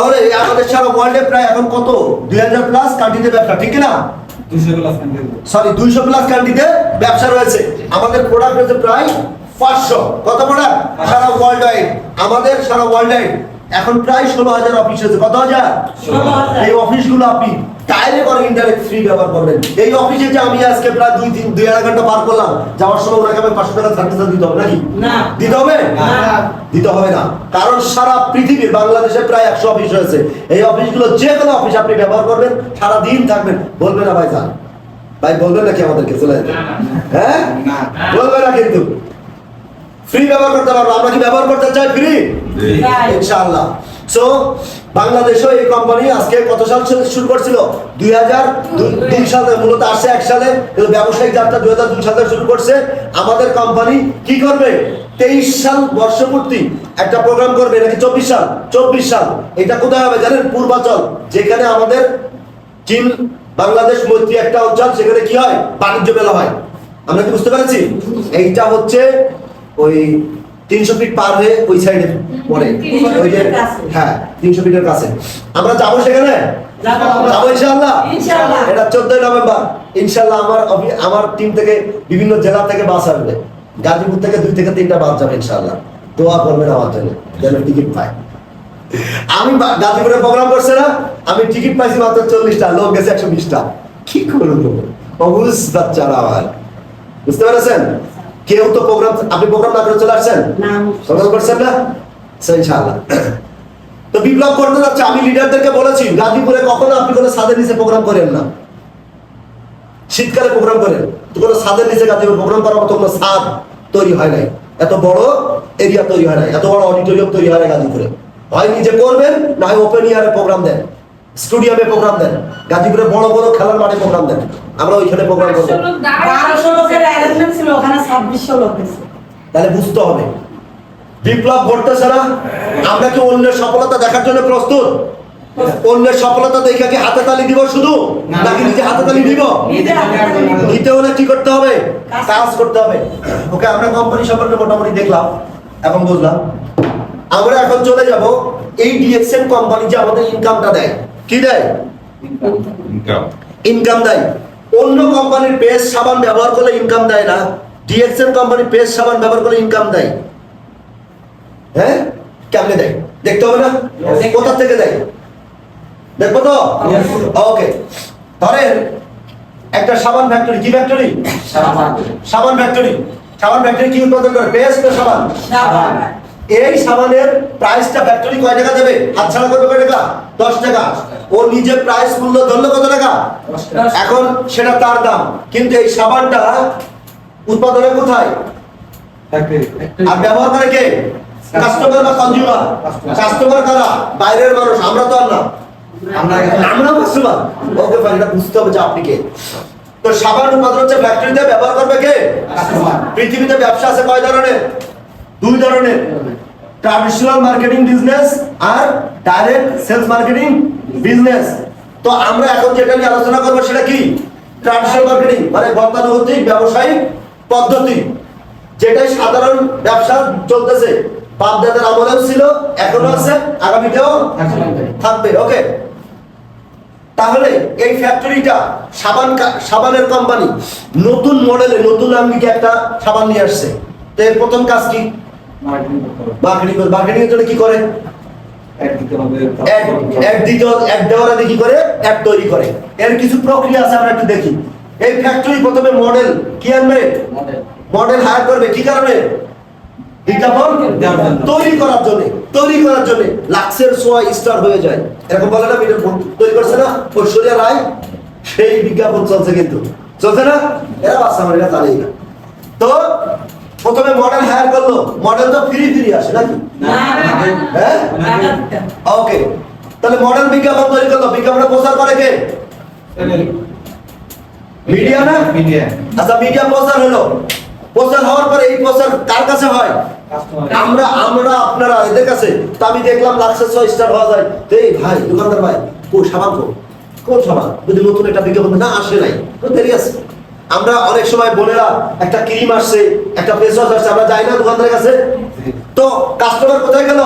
তাহলে আমাদের সারা ওয়ার্ল্ডে প্রায় এখন কত? দুই হাজার প্লাস কান্ট্রিতে ব্যবসা ঠিক না? সরি দুইশো প্লাস কান্ট্রিতে ব্যবসা রয়েছে। আমাদের প্রোডাক্ট রয়েছে প্রায় পাঁচশো। কত প্রোডাক্ট সারা ওয়ার্ল্ড ওয়াইড আমাদের সারা ওয়ার্ল্ড ওয়াইড এখন প্রায় ষোলো হাজার অফিস আছে। কত হাজার? এই অফিসগুলো আপনি ডাইরেক্ট আর ইনডাইরেক্ট ফ্রি ব্যবহার করবেন। এই অফিসে যে আমি আজকে প্রায় দুই তিন দুই আড়াই ঘণ্টা পার করলাম যাওয়ার সময় ওনাকে আমি পাঁচশো টাকা সার্ভিস দিতে হবে নাকি? দিতে হবে? না। দিতে হবে না। কারণ সারা পৃথিবীর বাংলাদেশে প্রায় একশো অফিস রয়েছে। এই অফিসগুলো যে কোনো অফিস আপনি ব্যবহার করবেন সারা দিন থাকবেন। বলবেন না ভাই যান ভাই বলবেন নাকি আমাদেরকে চলে যেতে? হ্যাঁ? বলবে না কিন্তু। ফ্রি ব্যবহার করতে পারব। আমরা কি ব্যবহার করতে চাই? ফ্রি. ইনশাআল্লাহ। সো বাংলাদেশও এই কোম্পানি আজকে কত সাল শুরু করছিল? দুই হাজার দুই। সালে মূলত আসছে এক সালে। ব্যবসায়িক যাত্রা দুই হাজার দুই সালে শুরু করছে। আমাদের কোম্পানি কি করবে? তেইশ সাল বর্ষপূর্তি একটা প্রোগ্রাম করবে। নাকি চব্বিশ সাল? চব্বিশ সাল। এটা কোথায় হবে জানেন? পূর্বাচল। যেখানে আমাদের চীন বাংলাদেশ মৈত্রী একটা অঞ্চল। সেখানে কি হয়? বাণিজ্য মেলা হয়। আমরা কি বুঝতে পেরেছি? এইটা হচ্ছে ওই তিনশো ফিট পার হয়ে ওই সাইডে পড়ে। ওই যে হ্যাঁ তিনশো ফিটের কাছে। আমরা যাব সেখানে? যাব। ইনশাআল্লাহ। এটা চোদ্দই নভেম্বর। ইনশাআল্লাহ আমার আমার টিম থেকে বিভিন্ন জেলা থেকে বাস আসবে। গাজীপুর থেকে দুই থেকে তিনটা বাস যাবে ইনশাআল্লাহ। দোয়া করবেন আমার জন্য যেন টিকিট পায় আমি গাজীপুরে প্রোগ্রাম করছে না আমি টিকিট পাইছি মাত্র চল্লিশটা লোক গেছে একশো বিশটা। কি করব? অবুজ বাচ্চারা আমার। বুঝতে পেরেছেন? কেউ তো প্রোগ্রাম আপনি প্রোগ্রাম না করে চলে আসছেন? না। প্রোগ্রাম করছেন না? ইনশাআল্লাহ। তো বিপ্লব করতে যাচ্ছে আমি লিডারদেরকে বলেছি গাজীপুরে কখনো আপনি কোনো ছাদের নিচে প্রোগ্রাম করেন না। শীতকালে প্রোগ্রাম করেন কোনো ছাদের নিচে গাজীপুর প্রোগ্রাম করার মতো কোনো ছাদ তৈরি হয় নাই। এত বড় এরিয়া তৈরি হয় নাই এত বড় অডিটোরিয়াম তৈরি হয় না গাজীপুরে। হয় নিজে করবেন না হয় ওপেন ইয়ারে প্রোগ্রাম দেন স্টুডিয়ামে প্রোগ্রাম দেন গাজীপুরে বড় বড় খেলার মাঠে প্রোগ্রাম দেন। আমরা ওইখানে প্রোগ্রাম করব। বারোশো লোকের অ্যারেঞ্জমেন্ট ছিল ওখানে ছাব্বিশশো লোক হয়েছে। তাহলে বুঝতে হবে। বিপ্লব ঘটতেছে না? আমরা কি অন্যের সফলতা দেখার জন্য প্রস্তুত? অন্যের সফলতা দেখে কি হাতে তালি দিব শুধু। নাকি নিজে হাতে তালি দিব? নিজে হাতে তালি দিব। নিতে হলে কি করতে হবে? কাজ করতে হবে। ওকে আমরা কোম্পানি সম্পর্কে মোটামুটি দেখলাম এবং বুঝলাম। আমরা এখন চলে যাব এই ডিএক্সএন কোম্পানি যে আমাদের ইনকামটা দেয়। কি দেয়? ইনকাম ইনকাম দেয়। অন্য কোম্পানির পেস্ট সাবান ব্যবহার করলে ইনকাম দেয় না। ডিএক্সএন কোম্পানির পেস্ট সাবান ব্যবহার করলে ইনকাম দেয়। হ্যাঁ? কেমনে দেয়? দেখতে হবে না. কোথা থেকে দেয়? দেখব তো? ওকে ধরেন একটা সাবান ফ্যাক্টরি কি ফ্যাক্টরি সাবান ফ্যাক্টরি সাবান ফ্যাক্টরি কি উৎপাদন করে? পেস্ট না সাবান? সাবান। এই সাবানের প্রাইসটা ফ্যাক্টরি কয় টাকা দেবে? হাতছাড়া করবে কয় টাকা? দশ টাকা। ও নিজে প্রাইস মূল্য ধরলো কত টাকা? এখন সেটা তার দাম। কিন্তু এই সাবানটা উৎপাদনে কোথায়? আর ব্যবহার করে কে? কাস্টমার বা কনজিউমার কাস্টমার কারা? বাইরের মানুষ আমরা তো আর না। আমরা কাস্টমার ওকে এটা বুঝতে হবে যে আপনি কে। তো সাবান উৎপাদন হচ্ছে ফ্যাক্টরিতে ব্যবহার করবে কে? পৃথিবীতে ব্যবসা আছে কয় ধরনের? দুই ধরনের। ট্রাডিশনাল মার্কেটিং বিজনেস আর ডাইরেক্ট সেলস মার্কেটিং বিজনেস তো আমরা এখন যেটা নিয়ে আলোচনা করব সেটা কি? ট্রাডিশনাল মার্কেটিং মানে গতানুগতিক ব্যবসায়িক পদ্ধতি। যেটাই সাধারণ ব্যবসা চলতেছে। বাপ দাদার আমলেও ছিল এখনও আছে আগামীতেও থাকবে। ওকে তাহলে এই ফ্যাক্টরিটা সাবান সাবানের কোম্পানি নতুন মডেলে নতুন আঙ্গিকে একটা সাবান নিয়ে আসছে। তো এর প্রথম কাজ কি? মার্কেটিং করে মার্কেটিং এর জন্য কি করে? এক এক দিতে এক দেওয়ার আগে কি করে এক তৈরি করে। এর কিছু প্রক্রিয়া আছে আমরা একটু দেখি। এই ফ্যাক্টরি প্রথমে মডেল কি আনবে? মডেল হায়ার করবে কি কারণে? বিজ্ঞাপন তৈরি করার জন্য তৈরি করার জন্য। লাক্সের সোয়া স্টার হয়ে যায়। এরকম বলে না তৈরি করছে না ঐশ্বরিয়া রায় সেই বিজ্ঞাপন চলছে কিন্তু। চলছে না? এরা বাচ্চা এরা জানেই না তো প্রথমে মডেল হায়ার করল মডেল তো ফ্রি ফ্রি আসে নাকি। হ্যাঁ। ওকে তাহলে মডেল বিজ্ঞাপন তৈরি করল বিজ্ঞাপনটা প্রচার করে কে? মিডিয়া না? মিডিয়া আচ্ছা মিডিয়া প্রচার হলো। প্রচার হওয়ার পরে এই প্রচার কার কাছে হয়? আমরা আমরা আপনারা এদের কাছে। তো আমি দেখলাম লাক্সের ছয় স্টার হওয়া যায়। তো এই ভাই দোকানদার ভাই কো সাবান কো? কোন সাবান? যদি নতুন একটা বিজ্ঞাপন না আসে নাই। তো দেরি আছে। আমরা অনেক সময় বোনেরা একটা ক্রিম আসছে একটা ফেস ওয়াশ আসছে আমরা যাই না দোকানদারের কাছে। তো কাস্টমার কোথায় গেল?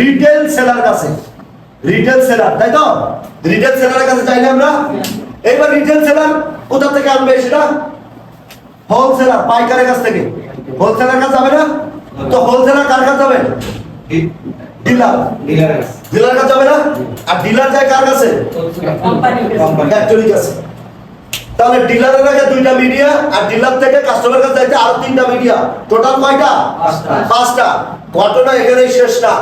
রিটেল সেলার কাছে। রিটেল সেলার তাই তো? রিটেল সেলারের কাছে যাই না আমরা। এইবার রিটেল সেলার কোথা থেকে আনবে সেটা? হোলসেলার পাইকারের কাছ থেকে। হোলসেলার কাছে যাবে না? তো হোলসেলার কার কাছে যাবে? ডিলার ডিলারের ডিলার কাছে যাবে না? আর ডিলার যায় কার কাছে। ফ্যাক্টরি কাছে। তাহলে ডিলারের কাছে দুইটা মিডিয়া আর ডিলার থেকে কাস্টমার কাছে যাইতে আরও তিনটা মিডিয়া টোটাল কয়টা? পাঁচটা। পাঁচটা। ঘটনা এখানেই শেষ না।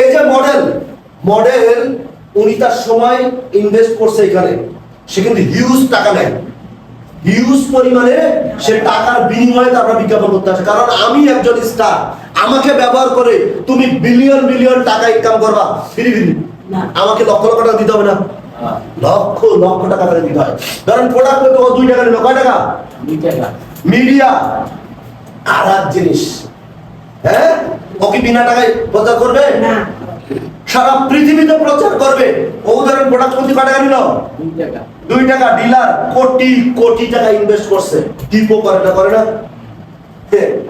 এই যে মডেল মডেল উনি তার সময় ইনভেস্ট করছে এখানে। সে কিন্তু হিউজ টাকা নেয়। হিউজ পরিমাণে সে টাকার বিনিময়ে তারপর বিজ্ঞাপন করতে আসে। কারণ আমি একজন স্টার আমাকে ব্যবহার করে তুমি বিলিয়ন বিলিয়ন টাকা ইনকাম করবা। ফিরি ফিরি। আমাকে লক্ষ লক্ষ টাকা দিতে হবে না। লক্ষ লক্ষ টাকা করে দিতে হয়। প্রোডাক্ট তো দুই টাকা নিল কয় টাকা? মিডিয়া। আর এক জিনিস। হ্যাঁ? ও কি বিনা টাকায় প্রচার করবে? সারা পৃথিবীতে প্রচার করবে। ও ধরেন প্রোডাক্ট প্রতি কয় টাকা নিল? দুই টাকা। ডিলার কোটি কোটি টাকা ইনভেস্ট করছে। করে না করে না।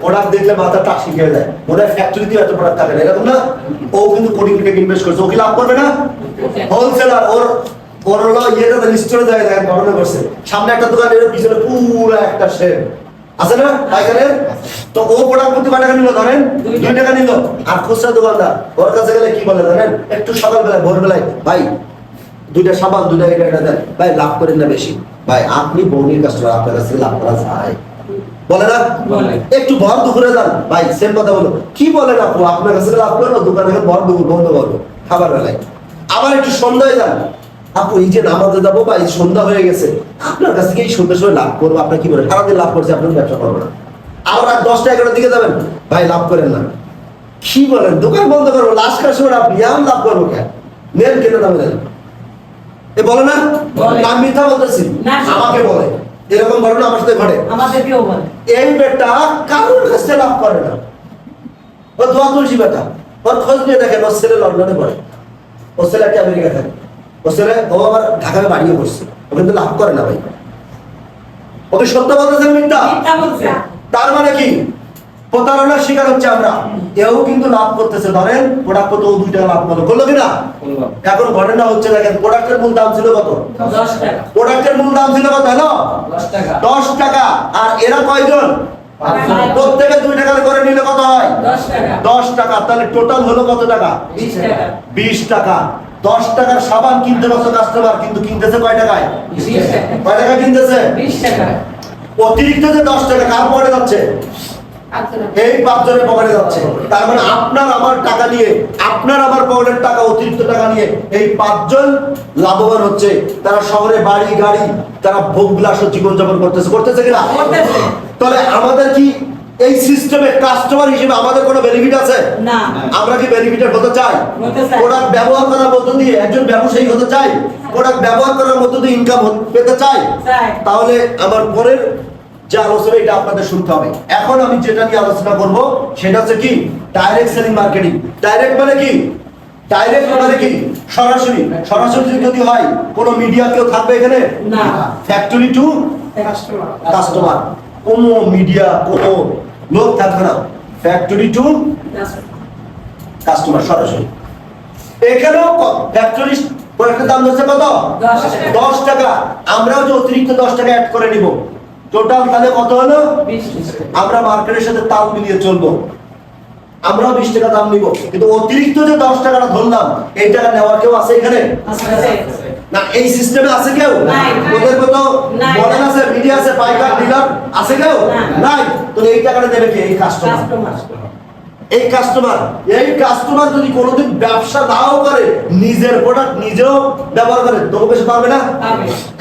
প্রোডাক্ট দেখলে মাথা টাক শিখে যায়। মনে হয় ফ্যাক্টরিতে এত প্রোডাক্ট থাকে না। এরকম না? ও কিন্তু কোটি কোটি ইনভেস্ট করছে। ও কি লাভ করবে না? হোলসেলার ওর ওর হলো ইয়েটা স্টোরে যায় দেখেন গঠন করছে। সামনে একটা দোকান এর পিছনে পুরো একটা শেড। আছে না? পাইকারের তো ও প্রোডাক্ট প্রতি কয় টাকা নিল ধরেন দুই টাকা। নিল। আর খুচরা দোকানদার ওর কাছে গেলে কি বলে জানেন? একটু সকালবেলায় ভোরবেলায় ভাই দুইটা সাবান দুইটা এটা এটা দেন। ভাই লাভ করেন না বেশি। ভাই আপনি বৌনির কাস্টমার আপনার কাছে লাভ করা যায়। বলে না? একটু ভর দুপুরে যান ভাই সেম কথা বলো। কি বলেন আপু? আপনার কাছে লাভ করব দোকানে ভর দুপুর বন্ধ করব খাবার বেলায়। আবার একটু সন্ধ্যায় যান। আপু এই যে নামাজে যাব বা এই সন্ধ্যা হয়ে গেছে। আপনার কাছ থেকে এই সন্ধ্যার সময় লাভ করব আপনার কি বলেন? সারাদিন লাভ করছে আপনার ব্যবসা করব না। আবার রাত দশটা এগারোটার দিকে যাবেন? ভাই লাভ করেন না। কি বলেন? দোকান বন্ধ করব লাস্ট কাস্টমার আপনি আমি লাভ করব কেন? নেন কেন দামে দেন? এ বলে না? আমি মিথ্যা বলতেছি। আমাকে বলে। এরকম ঘটনা আমার সাথে ঘটে। এই বেটা কারোর কাছে লাভ করে না। ও দোয়া তুলসী বেটা। ওর খোঁজ নিয়ে দেখেন ওর ছেলে লন্ডনে পড়ে। ওর ছেলে একটা আমেরিকা থাকে? ছেলে ও আবার ঢাকায় বাড়িয়ে পড়ছে। ও কিন্তু লাভ করে না ভাই। ওকে সত্য বলতেছেন মিথ্যা? তার মানে কি? প্রতারণার শিকার হচ্ছে আমরা। এও কিন্তু লাভ করতেছে। ধরেন প্রোডাক্ট কত? ও দুই টাকা লাভ করল। করল কিনা? এখন ঘটনা হচ্ছে দেখেন প্রোডাক্টের মূল দাম ছিল কত? দশ টাকা। প্রোডাক্টের মূল দাম ছিল কত? হ্যালো? দশ টাকা। আর এরা কয়জন? প্রত্যেকে দুই টাকার করে নিলে কত হয়? দশ টাকা। তাহলে টোটাল হলো কত টাকা। বিশ টাকা। দশ টাকার সাবান কিনতে পারছ কাস্টমার কিন্তু কিনতেছে কয় টাকায়? কয় টাকা কিনতেছে? অতিরিক্ত যে দশ টাকা কার পকেটে যাচ্ছে? এই পাঁচজনের পকেটে যাচ্ছে। তার মানে আপনার আমার টাকা নিয়ে আপনার আমার পকেটের টাকা অতিরিক্ত টাকা নিয়ে এই পাঁচজন লাভবান হচ্ছে। তারা শহরে বাড়ি গাড়ি তারা ভোগ বিলাস জীবনযাপন করতেছে। করতেছে কিনা। তাহলে আমাদের কি এই সিস্টেমে কাস্টমার হিসেবে আমাদের কোনো বেনিফিট আছে? না। আমরা কি বেনিফিটেড হতে চাই? প্রোডাক্ট ব্যবহার করার মধ্য দিয়ে একজন ব্যবসায়ী হতে চাই? প্রোডাক্ট ব্যবহার করার মধ্য দিয়ে ইনকাম পেতে চাই? চাই। তাহলে আমার পরের যে আলোচনা এটা আপনাদের শুনতে হবে। এখন আমি যেটা নিয়ে আলোচনা করব সেটা হচ্ছে কি? ডাইরেক্ট সেলিং মার্কেটিং ডাইরেক্ট মানে কি? ডাইরেক্ট মানে কি? সরাসরি। সরাসরি যদি হয় কোনো মিডিয়া কেউ থাকবে এখানে? না। ফ্যাক্টরি টু কাস্টমার কাস্টমার কোনো মিডিয়া কোনো লোক থাকবে না ফ্যাক্টরি টু কাস্টমার সরাসরি। এখানেও ফ্যাক্টরি প্রোডাক্টের দাম কত? দশ টাকা। আমরাও যে অতিরিক্ত দশ টাকা অ্যাড করে নিব টোটাল তাহলে কত হলো? আমরা মার্কেটের সাথে তাল মিলিয়ে চলবো। আমরাও বিশ টাকা দাম নিব। কিন্তু অতিরিক্ত যে দশ টাকাটা ধরলাম এই টাকা নেওয়ার কেউ আছে এখানে? না এই সিস্টেমে আছে কেউ? ওদের কত মডেল আছে মিডিয়া আছে পাইকার ডিলার আছে কেউ। নাই। তো এই টাকাটা দেবে কে? এই কাস্টমার এই কাস্টমার এই কাস্টমার যদি কোনোদিন ব্যবসা নাও করে নিজের প্রোডাক্ট নিজেও ব্যবহার করে তবু বেশি পারবে না?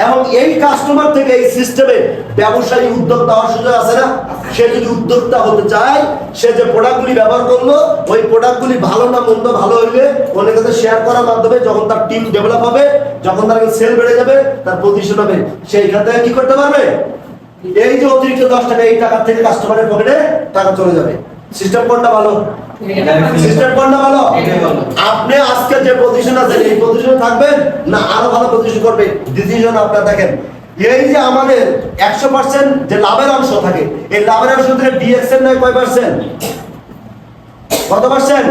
এবং এই কাস্টমার থেকে এই সিস্টেমে ব্যবসায়ী উদ্যোক্তা হওয়ার সুযোগ আছে না? সে যদি উদ্যোক্তা হতে চায় সে যে প্রোডাক্টগুলি ব্যবহার করল ওই প্রোডাক্টগুলি ভালো না মন্দ ভালো হইলে অনেক কাছে শেয়ার করার মাধ্যমে যখন তার টিম ডেভেলপ হবে যখন তার সেল বেড়ে যাবে তার পজিশন হবে। সেইখান থেকে কি করতে পারবে? এই যে অতিরিক্ত দশ টাকা এই টাকা থেকে কাস্টমারের পকেটে টাকা চলে যাবে। সিস্টেম কোনটা ভালো? সিস্টেম কোনটা ভালো? আপনি আজকে যে পজিশন আছেন এই পজিশনে থাকবেন না আরও ভালো পজিশন করবে? ডিসিশন আপনার দেখেন। এই যে আমাদের একশো পার্সেন্ট যে লাভের অংশ থাকে এই লাভের অংশ থেকে নেয় কয় পার্সেন্ট কত পার্সেন্ট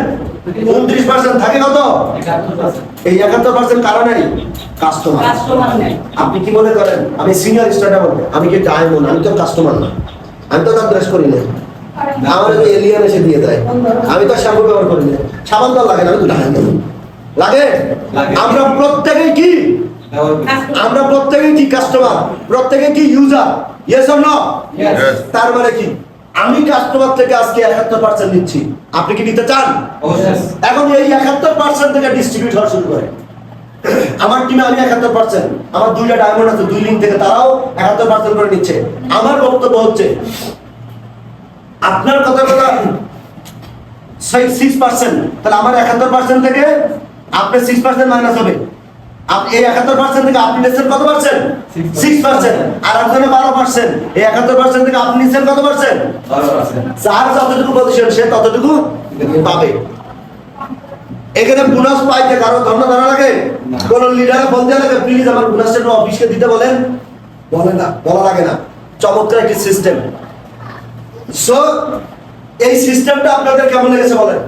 উনত্রিশ পার্সেন্ট থাকে কত? এই একাত্তর পার্সেন্ট নেই কাস্টমার আপনি কি মনে করেন? আমি সিনিয়র স্টার্টার আমি কি ডায়মন্ড আমি তো কাস্টমার না। আমি তো তার ড্রেস করি না আমার তো এলিয়ান এসে দিয়ে দেয়। আমি তো শ্যাম্পু ব্যবহার করি না। সাবান তো লাগে না আমি লাগে। আমরা প্রত্যেকেই কি? আমরা প্রত্যেকেই কি কাস্টমার প্রত্যেকে কি ইউজার ইয়েস অর নো. তার মানে কি? আমি কাস্টমার থেকে আজকে একাত্তর পার্সেন্ট নিচ্ছি। আপনি কি নিতে চান? অবশ্যই। এখন এই একাত্তর পার্সেন্ট থেকে ডিস্ট্রিবিউট হওয়া শুরু করে। আমার টিমে আমি একাত্তর পার্সেন্ট আমার দুইটা ডায়মন্ড আছে দুই লিঙ্ক থেকে তারাও একাত্তর পার্সেন্ট করে নিচ্ছে। আমার বক্তব্য হচ্ছে আপনার কথা কথা সিক্স পার্সেন্ট তাহলে আমার একাত্তর পার্সেন্ট থেকে আপনার সিক্স পার্সেন্ট মাইনাস হবে। এই একাত্তর পার্সেন্ট থেকে আপনি নিচ্ছেন কত পার্সেন্ট সিক্স পার্সেন্ট আর একজনে বারো পার্সেন্ট এই একাত্তর পার্সেন্ট থেকে আপনি নিচ্ছেন কত পার্সেন্ট। যার যতটুকু পজিশন সে ততটুকু পাবে। এখানে বোনাস পাইতে কারও ধর্ম ধরা লাগে। কোন লিডারে বলতে লাগে প্লিজ আমার বোনাসটা অফিসকে দিতে বলেন। বলে না বলা লাগে না। চমৎকার একটি সিস্টেম সো এই সিস্টেমটা আপনাদের কেমন লেগেছে বলেন?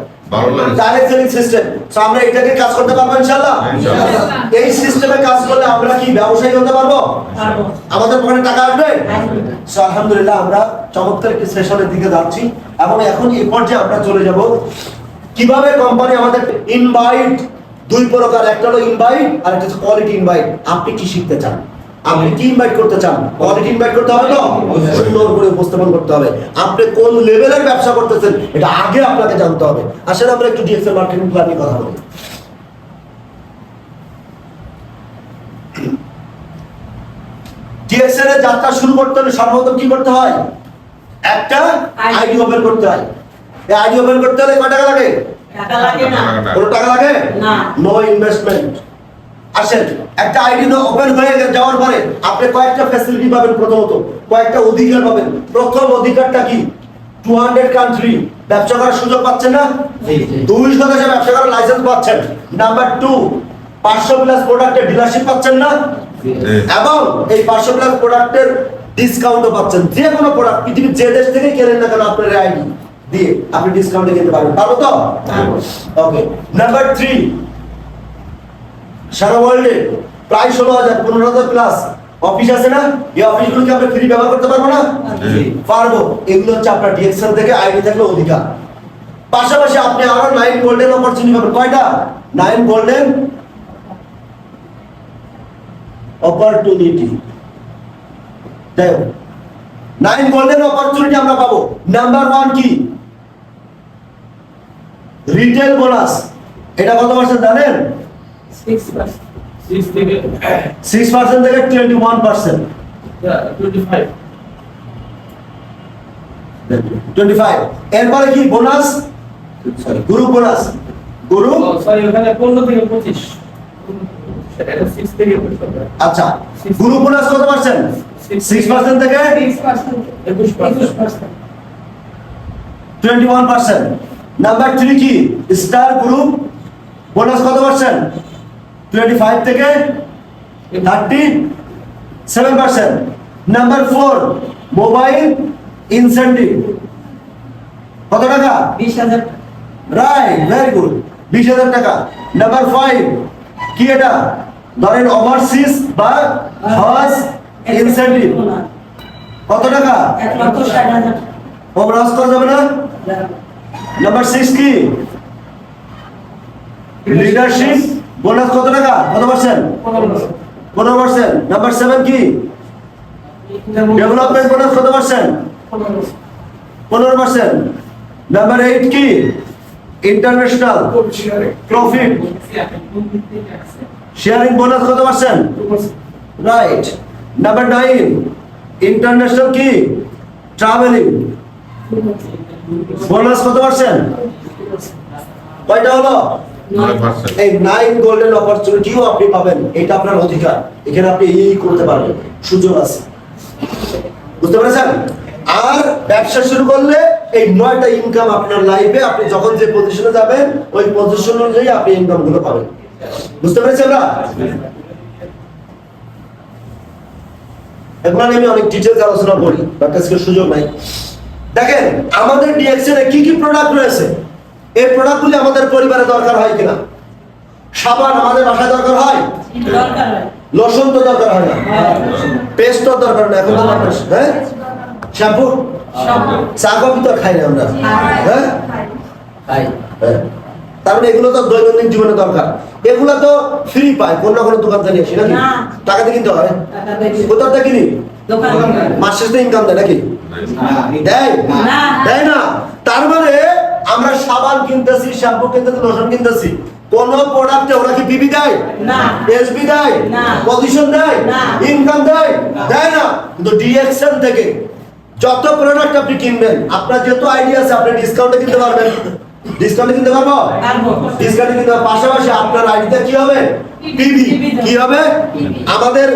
ডাইরেক্ট সেলিং সিস্টেম সো আমরা এটাকে কাজ করতে পারব ইনশাআল্লাহ? ইনশাআল্লাহ। এই সিস্টেমে কাজ করলে আমরা কি ব্যবসায়ী হতে পারব? পারব। আমাদের পকেটে টাকা আসবে। So, আলহামদুলিল্লাহ আমরা চমৎকার একটি সেশনের দিকে যাচ্ছি এবং এখন এই পর্যায়ে আমরা চলে যাব। কীভাবে কোম্পানি আমাদের ইনভাইট দুই প্রকার একটা হলো ইনভাইট আর একটা হচ্ছে কোয়ালিটি ইনভাইট আপনি কি শিখতে চান? আপনি কি ইনভাইট করতে চান কোয়ালিটি ইনভাইট করতে হবে তো? সুন্দর করে উপস্থাপন করতে হবে। আপনি কোন লেভেলের ব্যবসা করতেছেন এটা আগে আপনাকে জানতে হবে। আসলে আমরা একটু ডিএক্সএল মার্কেটিং প্ল্যান নিয়ে কথা বলি। ডিএক্সএল এর যাত্রা শুরু করতে হলে সর্বপ্রথম কি করতে হয়? একটা আইডি ওপেন করতে হয়। এই আইডি ওপেন করতে হলে কয় টাকা লাগে? টাকা লাগে না। কোনো টাকা লাগে? না। নো ইনভেস্টমেন্ট আসেন। একটা আইডি ওপেন হয়ে যাওয়ার পরে আপনি কয়েকটা ফ্যাসিলিটি পাবেন প্রথমত। কয়েকটা অধিকার পাবেন। প্রথম অধিকারটা কি? টু হান্ড্রেড কান্ট্রি ব্যবসা করার সুযোগ পাচ্ছেন না। দুই শতাংশ ব্যবসা করার লাইসেন্স পাচ্ছেন। নাম্বার টু পাঁচশো প্লাস প্রোডাক্টের ডিলারশিপ পাচ্ছেন না। এবং এই পাঁচশো প্লাস প্রোডাক্টের ডিসকাউন্টও পাচ্ছেন। যে কোনো প্রোডাক্ট পৃথিবীর যে দেশ থেকে কেনেন না কেন আপনার আইডি দিয়ে আপনি ডিসকাউন্টে কিনতে পারবেন। পারব তো। ওকে নাম্বার থ্রি সারা ওয়ার্ল্ডে প্রায় ষোলো হাজার পনেরো হাজার প্লাস অফিস আছে না? এই অফিসগুলোকে আমরা ফ্রি ব্যবহার করতে পারব না? পারব। এগুলো হচ্ছে আপনার ডিএক্সএল থেকে আইডি থাকলে অধিকার। পাশাপাশি আপনি আরও নাইন গোল্ডেন অপরচুনিটি পাবেন। কয়টা? নাইন গোল্ডেন অপরচুনিটি হোক নাইন গোল্ডেন অপরচুনিটি আমরা পাবো। নাম্বার ওয়ান কি? রিটেল বোনাস এটা কত পার্সেন্ট জানেন? সিক্স পার্সেন্ট থেকে সিক্স পার্সেন্ট থেকে twenty one percent twenty five twenty five এরপরে কি bonus group bonus group sorry ওখানে পনেরো থেকে পঁচিশ। এটা সিক্স থেকে আচ্ছা গ্রুপ বোনাস কত পার্সেন্ট সিক্স পার্সেন্ট থেকে একুশ percent twenty one percent number three কি? স্টার গ্রুপ বোনাস কত পার্সেন্ট টোয়েন্টি ফাইভ থেকে thirty seven percent number four mobile incentive কত টাকা? বিশ হাজার রাইট ভেরি গুড বিশ হাজার টাকা। নাম্বার ফাইভ কি এটা? ধরেন ওভারসিজ বা হজ ইনসেন্টিভ কত টাকা? ওভারহজ করা যাবে না। নাম্বার সিক্স কি? লিডারশিপ বোনাস কত টাকা? কত পার্সেন্ট পনেরো পার্সেন্ট নাম্বার সেভেন কি? ডেভেলপমেন্ট বোনাস কত পার্সেন্ট পনেরো পার্সেন্ট নাম্বার এইট কি? ইন্টারন্যাশনাল প্রফিট শেয়ারিং বোনাস কত percent right number nine international কি? ট্রাভেলিং বোনাস কত পার্সেন্ট কয়টা হলো? এই নাইন গোল্ডেন অপরচুনিটিও আপনি পাবেন। এটা আপনার অধিকার। এখানে আপনি এই করতে পারবেন। সুযোগ আছে। বুঝতে আর ব্যবসা শুরু করলে এই নয়টা ইনকাম আপনার লাইফে আপনি যখন যে পজিশনে যাবেন, ওই পজিশন অনুযায়ী আপনি ইনকামগুলো পাবেন। বুঝতে পেরেছেন এখন আমি অনেক ডিটেলস আলোচনা করি বাট আজকে সুযোগ নাই। দেখেন, আমাদের ডিএক্সএল এ কি কি প্রোডাক্ট রয়েছে? এই প্রোডাক্টগুলি আমাদের পরিবারে দরকার হয় কিনা? সাবান আমাদের বাসায় দরকার হয়? দরকার হয়। লোশন তো দরকার হয় না? হ্যাঁ। পেস্ট তো দরকার না এখন তো হ্যাঁ? শ্যাম্পু চা কফি তো খাই না আমরা। হ্যাঁ। তাই হ্যাঁ। তার মানে এগুলো তো দৈনন্দিন জীবনে দরকার। এগুলো তো ফ্রি পায় কোন না কোনো দোকান থেকে আসি নাকি? না। টাকা দিয়ে কিনতে হয় কোথাও থেকে কিনি? দোকান মাস শেষে ইনকাম দেয় নাকি? দেয়? না। দেয় না। তার মানে আমরা সাবান কিনতেছি শ্যাম্পু কিনতেছি লোশন কিনতেছি কোন প্রোডাক্টে ওরা কি বিবি দেয় না। এসবি দেয় না। পজিশন দেয় না। ইনকাম দেয়। দেয় না কিন্তু ডিএক্সএল থেকে যত প্রোডাক্ট আপনি কিনবেন আপনার যেহেতু আইডিয়া আছে আপনি ডিসকাউন্টে কিনতে পারবেন ডিসকাউন্টে কিনতে পারব পারব। ডিসকাউন্টে কিনতে পারব। পাশাপাশি আপনার আইডিটা কি হবে পিবি কি হবে আমাদের